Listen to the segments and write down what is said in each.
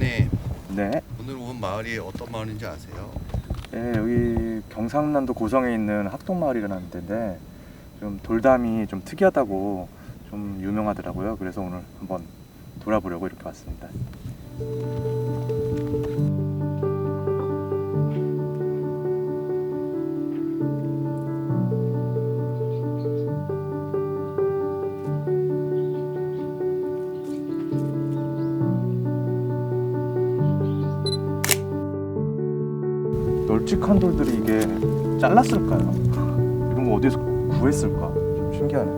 네. 오늘 온 마을이 어떤 마을인지 아세요? 예, 여기 경상남도 고성에 있는 학동마을이라는 데인데 좀 돌담이 좀 특이하다고 좀 유명하더라고요. 그래서 오늘 한번 돌아보려고 이렇게 왔습니다. 널찍한 돌들이 이게 잘랐을까요? 이런 거 어디서 구했을까? 좀 신기하네.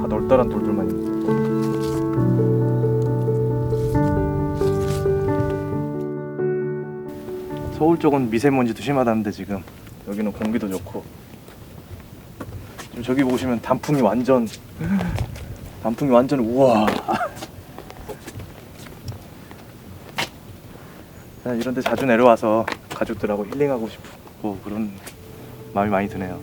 다 널따란 돌들만 있는데. 서울 쪽은 미세먼지도 심하다는데 지금 여기는 공기도 좋고 지금 저기 보시면 단풍이 완전 단풍이 완전 우와 이런 데 자주 내려와서 가족들하고 힐링하고 싶고 그런 마음이 많이 드네요.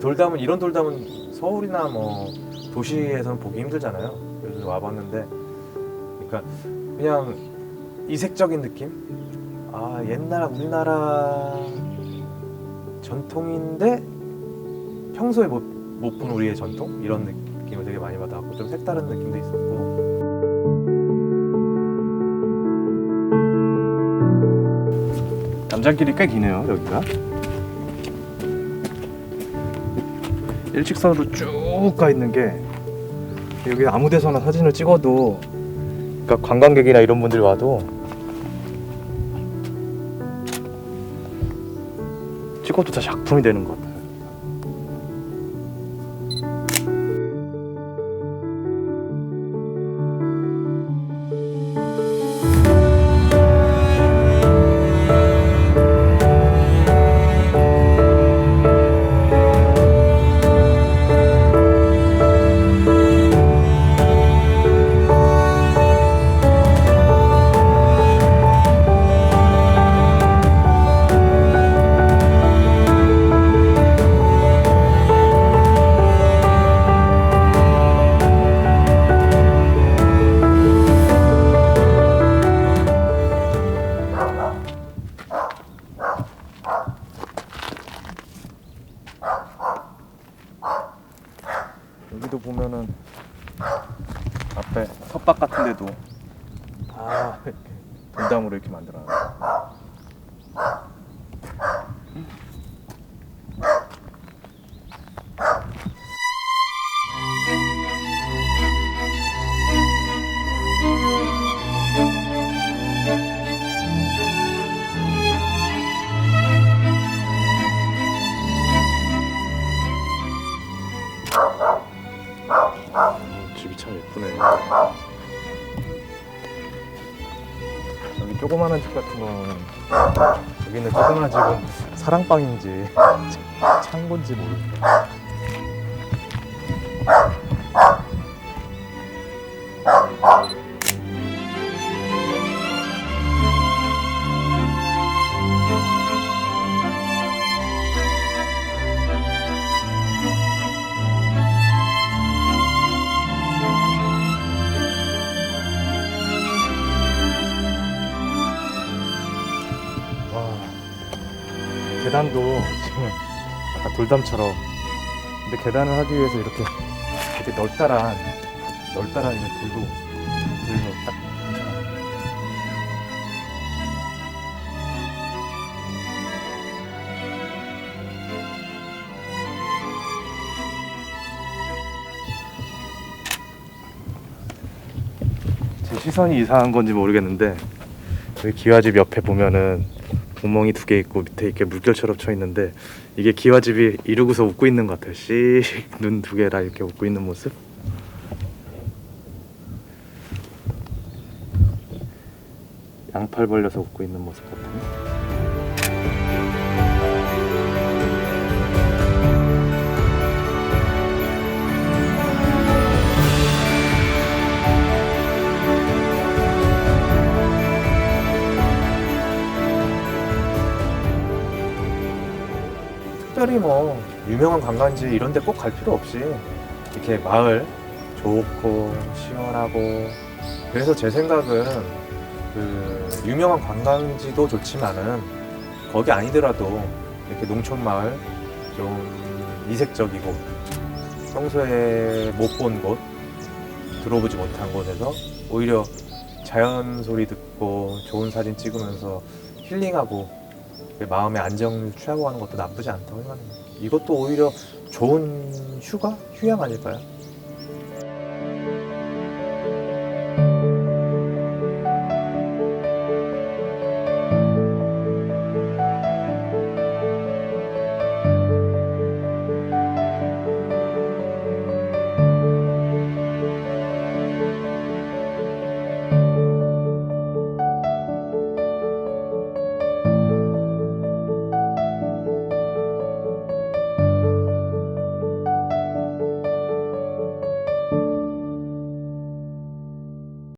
돌담은 이런 돌담은 서울이나 뭐 도시에서는 보기 힘들잖아요. 그래서 와봤는데, 그러니까 그냥 이색적인 느낌. 아 옛날 우리나라 전통인데 평소에 못 못 본 우리의 전통 이런 느낌을 되게 많이 받아갖고 좀 색다른 느낌도 있었고. 남장길이 꽤 기네요 여기가. 일직선으로 쭉 가 있는 게 여기 아무 데서나 사진을 찍어도 그러니까 관광객이나 이런 분들이 와도 찍어도 다 작품이 되는 것 같아요. 다 이렇게 돌담으로 이렇게. 음, 집이 참 예쁘네. 조그마한 집 같은 거는 여기 있는 조그마한 집은 사랑방인지 창고인지 모르겠네. 계단도 지금 아까 돌담처럼. 근데 계단을 하기 위해서 이렇게 되게 널따란 널따란 이런 돌도 돌로 딱 시선이 이상한 건지 모르겠는데 여기 기와집 옆에 보면은 구멍이 두 개 있고 밑에 이렇게 물결처럼 쳐 있는데 이게 기와집이 이러고서 웃고 있는 것 같아요. 씩눈 두 개라 이렇게 웃고 있는 모습. 양팔 벌려서 웃고 있는 모습 같아 특별히 뭐 유명한 관광지 이런 데 꼭 갈 필요 없이 이렇게 마을 좋고 시원하고. 그래서 제 생각은 그 유명한 관광지도 좋지만은 거기 아니더라도 이렇게 농촌 마을 좀 이색적이고 평소에 못 본 곳, 들어보지 못한 곳에서 오히려 자연 소리 듣고 좋은 사진 찍으면서 힐링하고 마음의 안정을 취하고 하는 것도 나쁘지 않다고 생각합니다. 이것도 오히려 좋은 휴가, 휴양 아닐까요?